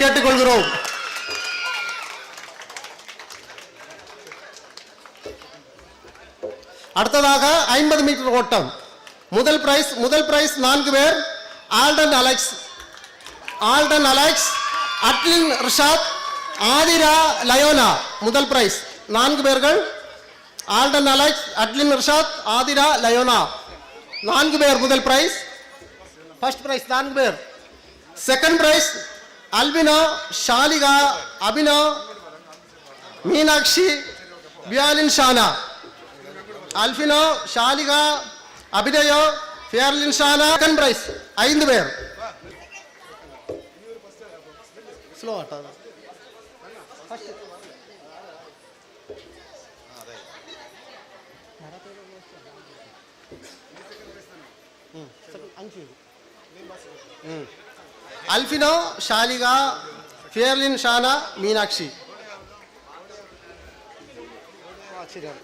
கேட்டுக்கொள்கிறோம். அடுத்ததாக ஐம்பது மீட்டர் ஓட்டம். முதல் பிரைஸ் முதல் பிரைஸ் நான்கு பேர். Alton Alex. Alton Alex அட்லின் Rishad Athira லயோனா. முதல் பிரைஸ் நான்கு பேர்கள். Alton Alex அட்லின் Rishad Athira லயோனா. நான்கு பேர் முதல் பிரைஸ் ஃபர்ஸ்ட் பிரைஸ் நான்கு பேர். Second prize Albino Shalika Abino Meenakshi Vialin Shana Albino Shalika Abhinayo Fearlin Shana second prize ஐந்து பேர் ஸ்லோ ஆட்டா അൽഫിനോ ഷാലിക ഫിയർലിൻ ഷാന മീനാക്ഷി. ശരിയാണ്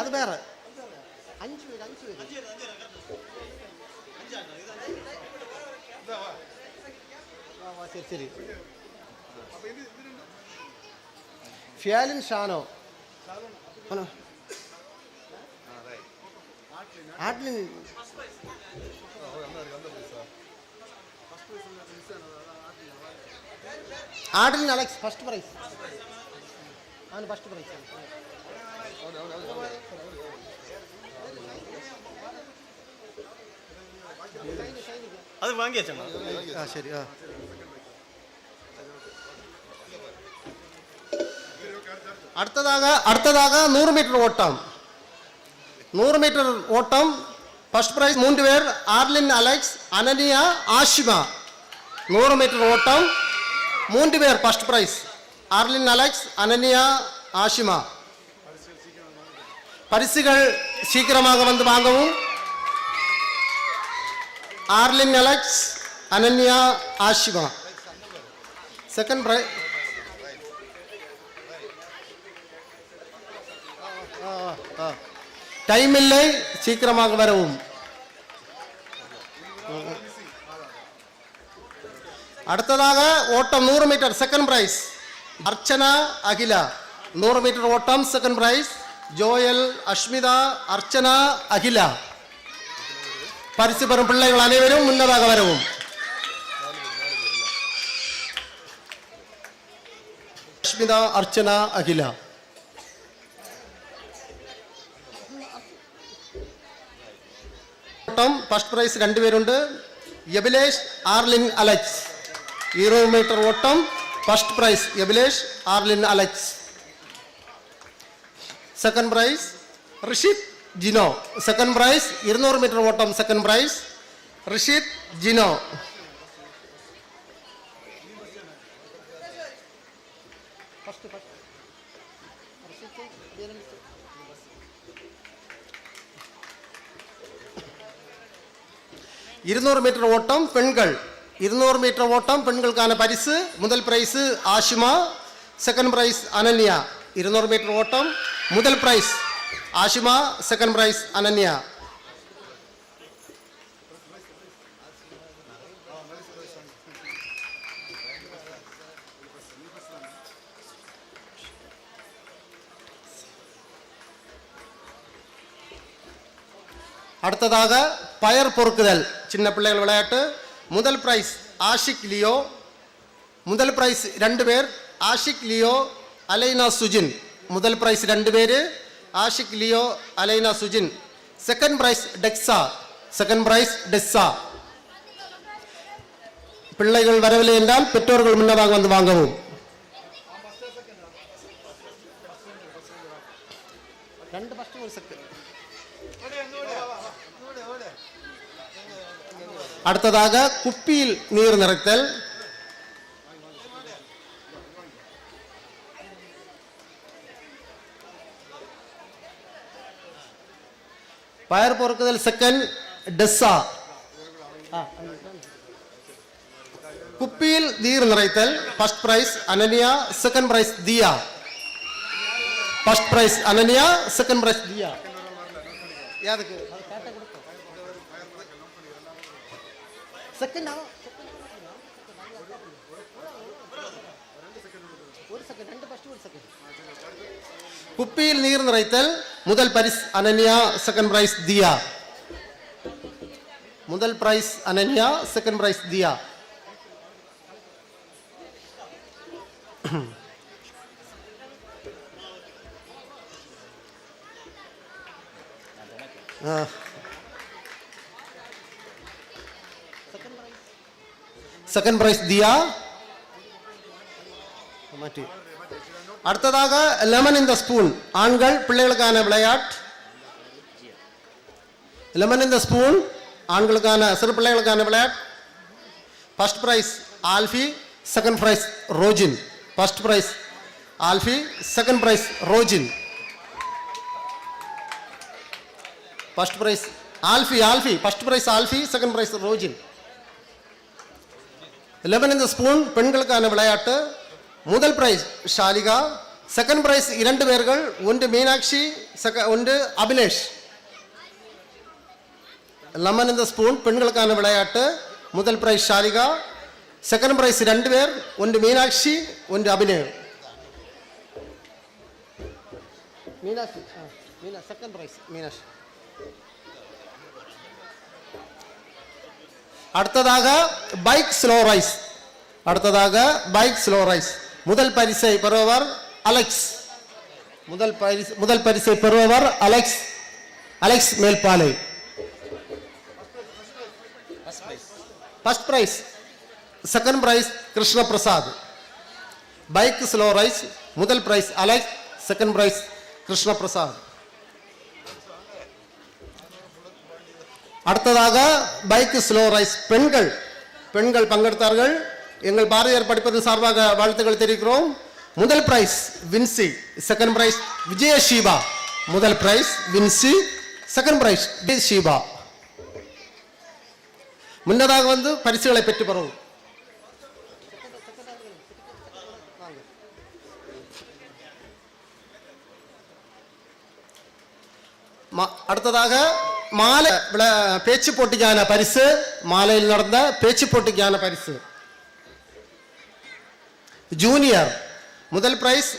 അത് വേറെ. അഞ്ച് പേര് അഞ്ച് പേര് ശരി. ഫിയാലിൻ ഷാനോ. ഹലോ ആട്ടിലിൻ ആട്ടിലിൻ അലക്സ് ഫസ്റ്റ് പ്രൈസ് അവന് ഫസ്റ്റ് പ്രൈസ് അത് വാങ്ങി വെച്ചോ ആ ശരി ആ அடுத்ததாக அடுத்ததாக நூறு மீட்டர் ஓட்டம். நூறு மீட்டர் ஓட்டம் ஃபர்ஸ்ட் ப்ரைஸ் மூன்று பேர் ஆர்லின் அலெக்ஸ் அனனியா ஆஷிமா. நூறு மீட்டர் ஓட்டம் மூன்று பேர் first prize Arlin Alex Ananya Ashima. பரிசுகள் சீக்கிரமாக வந்து வாங்கவும். Arlin Alex Ananya Ashima. Second prize time இல்லை சீக்கிரமாக வரவும் அடுத்ததாக ஓட்டம் நூறு metre second prize Archana Akila நூறு மீட்டர் ஓட்டம் second prize Joel Ashmita Archana Akila பரிசு பெறும் பிள்ளைகள் அனைவரும் முன்னதாக வரவும் அஷ்மிதா அர்ச்சனா அகிலா ഓട്ടം ഫസ്റ്റ് പ്രൈസ് രണ്ടുപേരുണ്ട്. Yabilesh Arlin Alex. ഇരുപത് മീറ്റർ ഓട്ടം first prize Yabilesh Arlin Alex. Second prize Rishith Jino. Second prize ഇരുന്നൂറ് മീറ്റർ ഓട്ടം സെക്കൻഡ് പ്രൈസ് ഋഷിത് ജിനോ. இருநூறு மீட்டர் ஓட்டம் பெண்கள். இருநூறு மீட்டர் ஓட்டம் பெண்களுக்கான பரிசு. முதல் prize Ashima second prize Ananya. இருநூறு மீட்டர் ஓட்டம் முதல் prize Ashima second prize Ananya. அடுத்ததாக பயர் பொறுக்குதல். சின்ன பிள்ளைகள் விளையாட்டு முதல் பிரைஸ் ஆஷிக் லியோ முதல் பிரைஸ் ரெண்டு பேர் ஆஷிக் லியோ அலைனா சுஜின் முதல் பிரைஸ் ரெண்டு பேர் Ashik Leo Alaina Sujin second prize Dexa second prize Dexa பிள்ளைகள் வரவில்லை என்றால் பெற்றோர்கள் முன்னதாக வந்து வாங்கவும் ரெண்டு ஃபஸ்ட்டு ஒரு அடுத்ததாக குப்பியில் நீர் நிறைத்தல் பயர் பொறுக்குதல் செகண்ட் டெஸ்ஸா. குப்பியில் நீர் நிறைத்தல் first prize Ananya second prize Diya. First prize Ananya second prize Diya. யாருக்கு? செகண்டா ஒரு செகண்ட் ரெண்டு ஃபர்ஸ்ட் ஒரு செகண்ட் குப்பியில் நீர் நிறைத்தல் முதல் prize Ananya second prize Diya முதல் prize Ananya second prize Diya second prize Diya மாற்றி அடுத்ததாக லெமன் இந்த ஸ்பூன் ஆண்கள் பிள்ளைகளுக்கான விளையாட்டு லெமன் இந்த ஸ்பூன் ஆண்களுக்கான சிறு பிள்ளைகளுக்கான விளையாட்டு first prize Alfie second prize Rojin first prize Alfie second prize Rojin first prize Alfie Alfie first prize Alfie second prize lemon இந்த ஸ்பூன் பெண்களுக்கான விளையாட்டு. முதல் பிரைஸ் ஷாலிகா. செகண்ட் பிரைஸ் இரண்டு பேர்கள். ஒன்று மீனாட்சி செக ஒன்று அபிலேஷ் லெமன் இந்த ஸ்பூன் பெண்களுக்கான விளையாட்டு. முதல் பிரைஸ் ஷாலிகா. செகண்ட் பிரைஸ் ரெண்டு பேர். ஒன்று மீனாட்சி ஒன்று அபிநய் மீனாட்சி மீனா செகண்ட் பிரைஸ் மீனாட்சி. அடுத்ததாக பைக் ஸ்லோ ரைஸ் அடுத்ததாக பைக் ஸ்லோ ரைஸ் முதல் பரிசை பெறுபவர் அலெக்ஸ் முதல் பரிசு முதல் பரிசை பெறுபவர் Alex Alex மேல்பாலை. First prize second prize Krishna Prasad bike slow race முதல் prize Alex second prize Krishna அடுத்ததாக பைக் ஸ்லோ ரைஸ் பெண்கள். பெண்கள் பங்கெடுத்தார்கள். எங்கள் பாரதியார் படிப்பது சார்பாக வாழ்த்துக்கள் தெரிவிக்கிறோம். முதல் prize Vincy second prize Vijaya Sheeba. முதல் prize Vincy second prize D Sheeba. முன்னதாக வந்து பரிசுகளை பெற்று பெறும் அடுத்ததாக மாலை விள- பேச்சு போட்டிக்கான பரிசு மாலையில் நடந்த பேச்சு போட்டிக்கான பரிசு ஜூனியர் முதல் பிரைஸ்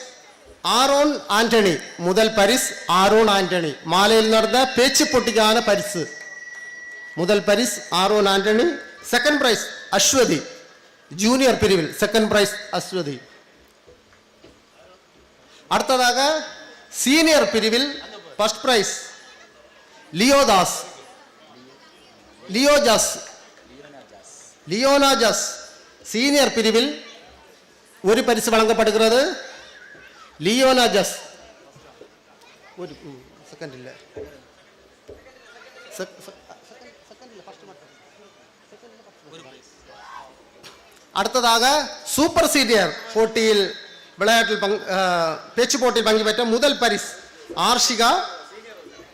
ஆரோன் ஆண்டனி முதல் பரிஸ் ஆரோன் ஆண்டனி மாலையில் நடந்த பேச்சு போட்டிக்கான பரிசு முதல் prize Aaron Antony second prize Aswathi junior பிரிவில் செகண்ட் பிரைஸ் அஸ்வதி அடுத்ததாக சீனியர் பிரிவில் ஃபர்ஸ்ட் பிரைஸ் லியோதாஸ் லியோஜாஸ் லியோனாஜாஸ் சீனியர் பிரிவில் ஒரு பரிசு வழங்கப்படுகிறது லியோனாஜாஸ் ஒரு செகண்ட் இல்லை அடுத்ததாக சூப்பர் சீனியர் போட்டியில் விளையாட்டில் பங்கு அஹ், பேச்சு போட்டியில் பங்கு பெற்ற முதல் prize Arshika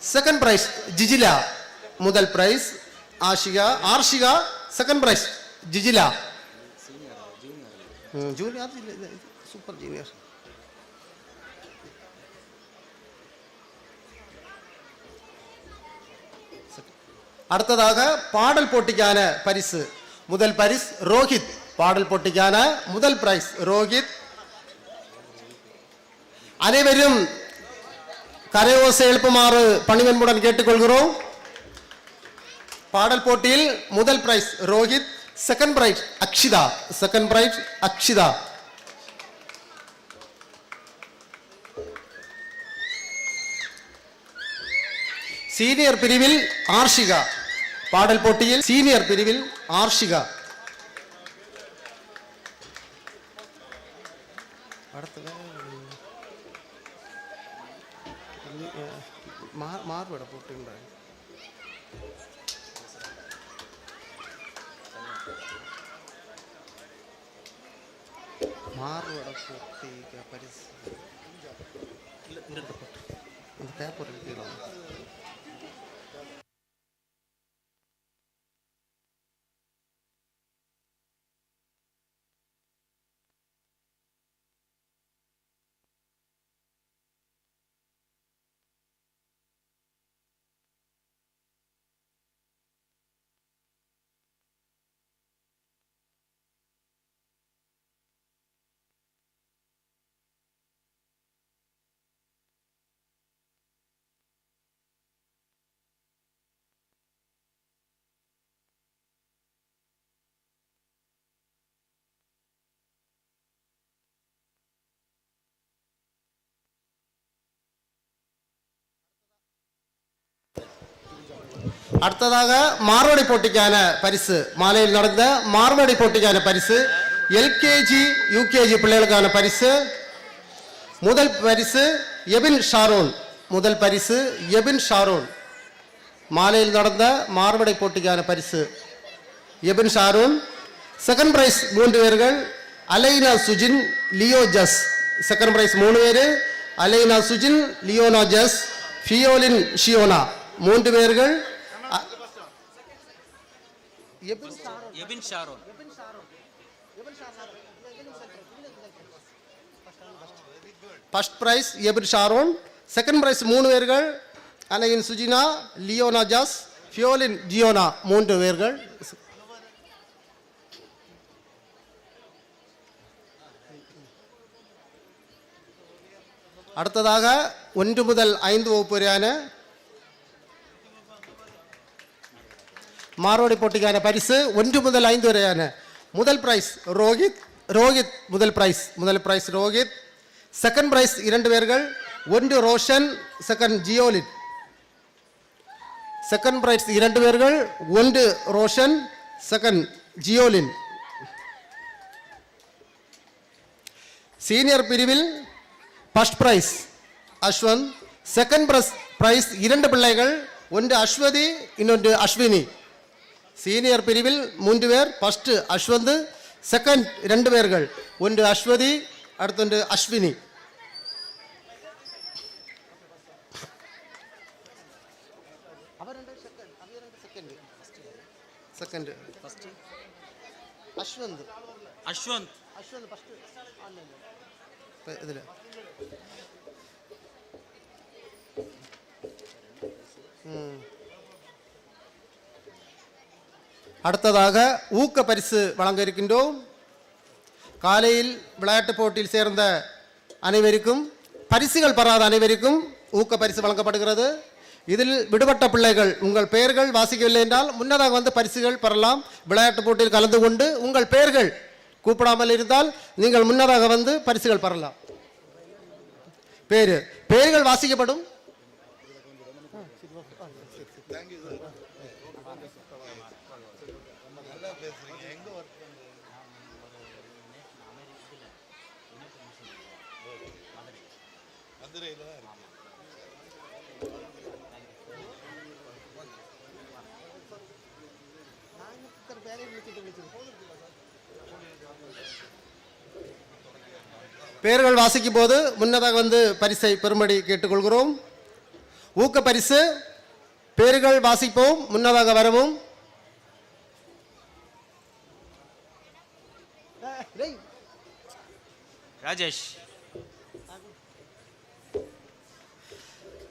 second prize Jijila முதல் prize Ashika Arshika second prize Jijila ம், ஜூனியர் இல்ல, இல்ல, இது சூப்பர் ஜூனியர் அடுத்ததாக பாடல் போட்டிக்கான பரிசு முதல் பரிஸ் ரோஹித் பாடல் போட்டிக்கான முதல் பிரைஸ் ரோஹித் அனைவரும் கரையோசை எழுப்புமாறு பணிவன்புடன் கேட்டுக்கொள்கிறோம். பாடல் போட்டியில் முதல் prize Rohit second prize Akshita second prize Akshita. Senior பிரிவில் ஆர்ஷிகா. பாடல் போட்டியில் சீனியர் பிரிவில் ஆர்ஷிகா. அடுத்தது மார் மார்வடை போட்டுங்களேன் மார்வடை போட்டி பரிசு இந்த பேப்பர் எடுத்துக்கலாம் അടുത്തതാക മാർവടി പൊട്ടിക്കാന പരിസ് മാലയിൽ നടന്ന മാർവടി പൊട്ടിക്കാന prize L K G U K G പിള്ളേർക്കാന prize മുതൽ പരിസ് എബിൻ ഷാറൂൺ മുതൽ പരിസ് എബിൻ ഷാറൂൺ മാലയിൽ നടന്ന മാർവടി പൊട്ടിക്കാന prize Ebin Sharoon second prize മൂന്ന് പേരുകൾ അലൈന സുജിൻ ലിയോ ജസ് സെക്കൻഡ് പ്രൈസ് മൂന്ന് പേര് അലൈന സുജിൻ ലിയോന ജസ് ഫിയോലിൻ ഷിയോന മൂന്ന് പേരുകൾ Ebin Sharon Ebin Sharon first prize Ebin Sharon second prize மூணு பேர்கள். அனையின் சுஜினா லியோனா ஜாஸ் ஃபியோலின் ஜியோனா மூன்று பேர்கள். அடுத்ததாக ஒன்று முதல் ஐந்து வகுப்பு வரையான மார்வாடி போட்டிக்கான பரிசு ஒன்று முதல் ஐந்து வரையான முதல் பிரைஸ் ரோஹித் ரோஹித் முதல் பிரைஸ் முதல் பிரைஸ் ரோஹித். செகண்ட் பிரைஸ் இரண்டு பேர்கள் ஒன்று ரோஷன் செகண்ட் ஜியோலிட் செகண்ட் பிரைஸ் இரண்டு பேர்கள் ஒன்று ரோஷன் செகண்ட் ஜியோலின். சீனியர் பிரிவில் first prize Ashwanth second prize prize இரண்டு பிள்ளைகள் ஒன்று அஸ்வதி இன்னொன்று அஸ்வினி. சீனியர் பிரிவில் மூன்று பேர் ஃபர்ஸ்ட் அஸ்வந்த் செகண்ட் ரெண்டு பேர்கள். ஒன்று அஸ்வதி அடுத்தொன்று அஸ்வினி. செகண்ட் அஸ்வந்த். அஸ்வந்த். அஸ்வந்த் ஃபஸ்ட்டு இதில். அடுத்ததாக ஊக்க பரிசு வழங்க இருக்கின்றோம். காலையில் விளையாட்டுப் போட்டியில் சேர்ந்த அனைவருக்கும் பரிசுகள் பெறாத அனைவருக்கும் ஊக்க பரிசு வழங்கப்படுகிறது. இதில் விடுபட்ட பிள்ளைகள் உங்கள் பெயர்கள் வாசிக்கவில்லை என்றால் முன்னதாக வந்து பரிசுகள் பெறலாம். விளையாட்டுப் போட்டியில் கலந்து கொண்டு உங்கள் பெயர்கள் கூப்பிடாமல் இருந்தால் நீங்கள் முன்னதாக வந்து பரிசுகள் பெறலாம். பேர் பெயர்கள் வாசிக்கப்படும். பெயர்கள் வாசிக்கும் போது முன்னதாக வந்து பரிசை பெறும்படி கேட்டுக்கொள்கிறோம். ஊக்க பரிசு பெயர்கள் வாசிப்போம் முன்னதாக வரவும். ராஜேஷ்.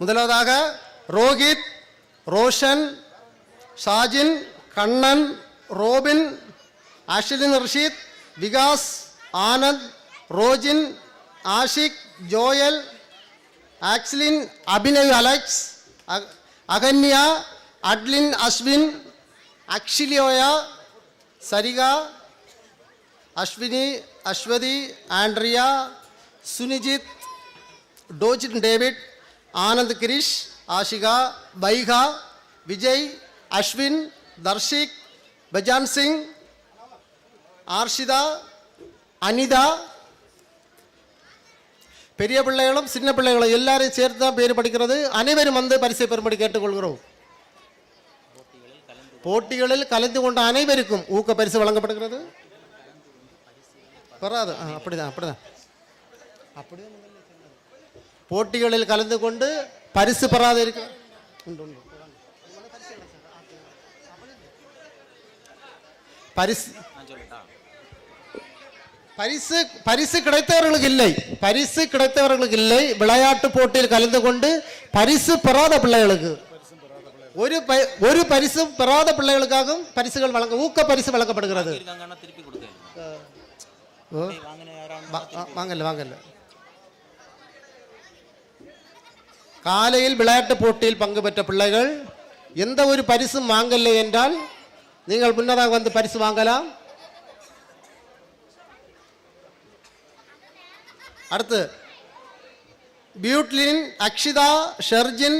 முதலாவதாக Rohit Roshan Shajin Kannan Robin Ashlin Rasheed Vikas Anand Rojin Ashiq Joel Axlin Abhinav Alex Aganya Adlin Ashwin அக்ஷிலியோயா Sarika Ashwini Aswathi Andrea Sunijith Dojin David Anand Krish Ashika Baiga Vijay Ashwin Dharshik Bhajan Singh ஆர்ஷிதா Anitha. பெரிய பிள்ளைகளும் சின்ன பிள்ளைகளும் எல்லாரையும் சேர்த்து தான் பேர் படிக்கிறது. அனைவரும் வந்து பரிசை பெறும்படி கேட்டுக்கொள்கிறோம். போட்டிகளில் கலந்து கொண்ட அனைவருக்கும் ஊக்க பரிசு வழங்கப்படுகிறது. பெறாது அப்படிதான் அப்படிதான். அப்படிதான் போட்டிகளில் கலந்து கொண்டு பரிசு பெறாத இருக்க. பரிசு. பரிசு பரிசு கிடைத்தவர்களுக்கு இல்லை. பரிசு கிடைத்தவர்களுக்கு இல்லை. விளையாட்டு போட்டியில் கலந்து கொண்டு பரிசு பெறாத பிள்ளைகளுக்கு. ஒரு ஒரு பரிசும் பெறாத பிள்ளைகளுக்காகவும் பரிசுகள் வழங்க ஊக்க பரிசு வழங்கப்படுகிறது. இருக்காங்கன்னா திருப்பி காலையில் விளையாட்டு போட்டியில் பங்கு பெற்ற பிள்ளைகள் எந்த ஒரு பரிசும் வாங்கவில்லை என்றால் நீங்கள் முன்னதாக வந்து பரிசு வாங்கலாம் அடுத்து பியூட்லின் அக்ஷிதா ஷெர்ஜின்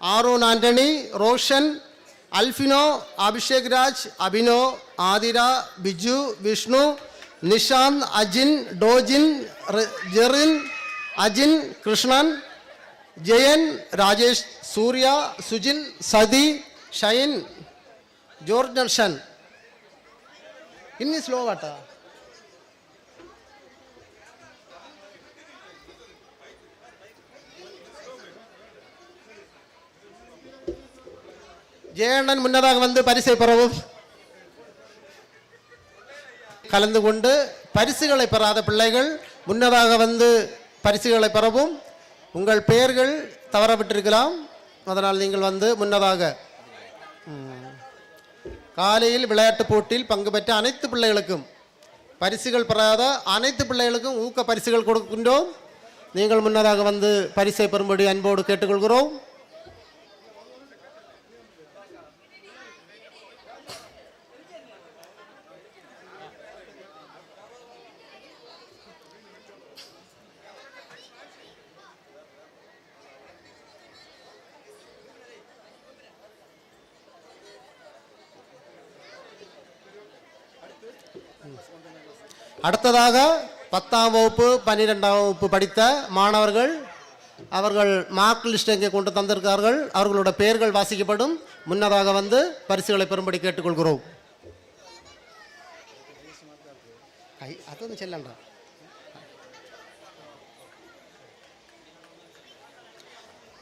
ആറോൺ ആന്റണി റോഷൻ അൽഫിനോ അഭിഷേക് രാജ് അഭിനോ ആതിര ബിജു വിഷ്ണു നിഷാന്ത് അജിൻ ഡോജിൻ റി- ജെറിൻ അജിൻ കൃഷ്ണൻ ஜெயன் ராஜேஷ் சூர்யா சுஜின் சதி ஷைன் ஜோர்ஜர்ஷன் இன்னும் ஸ்லோவாட்டா ஜெயண்ணன் முன்னதாக வந்து பரிசை பெறவும். கலந்து கொண்டு பரிசுகளை பெறாத பிள்ளைகள் முன்னதாக வந்து பரிசுகளை பெறவும். உங்கள் பெயர்கள் தவறப்பட்டிருக்கலாம் அதனால் நீங்கள் வந்து முன்னதாக காலையில் விளையாட்டுப் போட்டியில் பங்கு பெற்ற அனைத்து பிள்ளைகளுக்கும் பரிசுகள் பெறாத அனைத்து பிள்ளைகளுக்கும் ஊக்க பரிசுகள் கொடுக்கின்றோம். நீங்கள் முன்னதாக வந்து பரிசை பெறும்படி அன்போடு கேட்டுக்கொள்கிறோம். அடுத்ததாக பத்தாம் வகுப்பு பன்னிரெண்டாம் வகுப்பு படித்த மாணவர்கள் அவர்கள் மார்க் லிஸ்ட் இங்கே கொண்டு தந்திருக்கார்கள் அவர்களோட பெயர்கள் வாசிக்கப்படும். முன்னதாக வந்து பரிசுகளை பெறும்படி கேட்டுக்கொள்கிறோம்.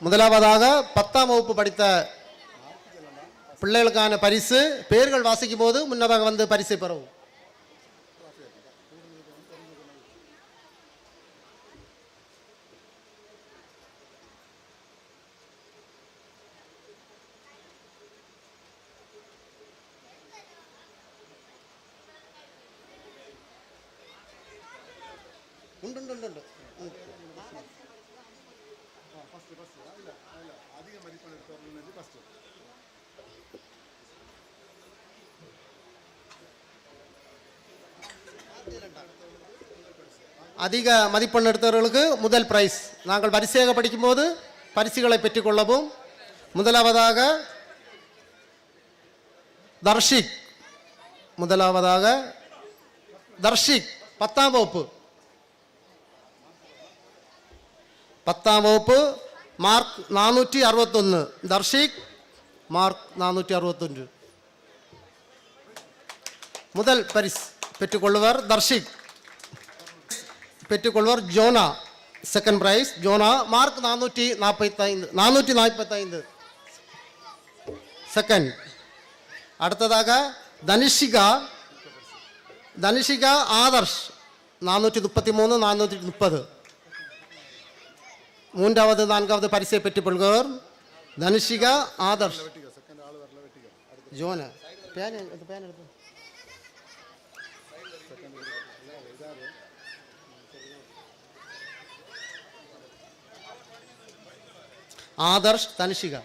முதலாவதாக பத்தாம் வகுப்பு படித்த பிள்ளைகளுக்கான பரிசு பெயர்கள் வாசிக்கும் போது முன்னதாக வந்து பரிசை பெறவும். அதிக மதிப்பெண் எடுத்தவர்களுக்கு முதல் பிரைஸ் நாங்கள் பரிசாக படிக்கும்போது பரிசுகளை பெற்றுக்கொள்ளவும் முதலாவதாக தர்ஷிக் முதலாவதாக தர்ஷிக் பத்தாம் வகுப்பு பத்தாம் வகுப்பு மார்க் நானூற்றி அறுபத்தொன்று தர்ஷிக் மார்க் நானூற்றி அறுபத்தொன்று முதல் பரிசு பெற்றுக்கொள்வர் Dharshik പെറ്റുകൊള്ളുവർ Jona second prize Jona mark നാനൂറ്റി നാൽപ്പത്തൈന്ന് നാനൂറ്റി നാൽപ്പത്തൈന്ന് സെക്കൻഡ് അടുത്തதாக ധനുഷിക ധനുഷിക ആദർശ് നാനൂറ്റി മുപ്പത്തി മൂന്ന് നാനൂറ്റി മുപ്പത്. മൂന്നാവത് നാലാവത് പരിചയപ്പെട്ടുകൊള്ളുകർ ധനുഷിക ആദർശ്. ജോന പേന ആദർശ് തനിഷിക.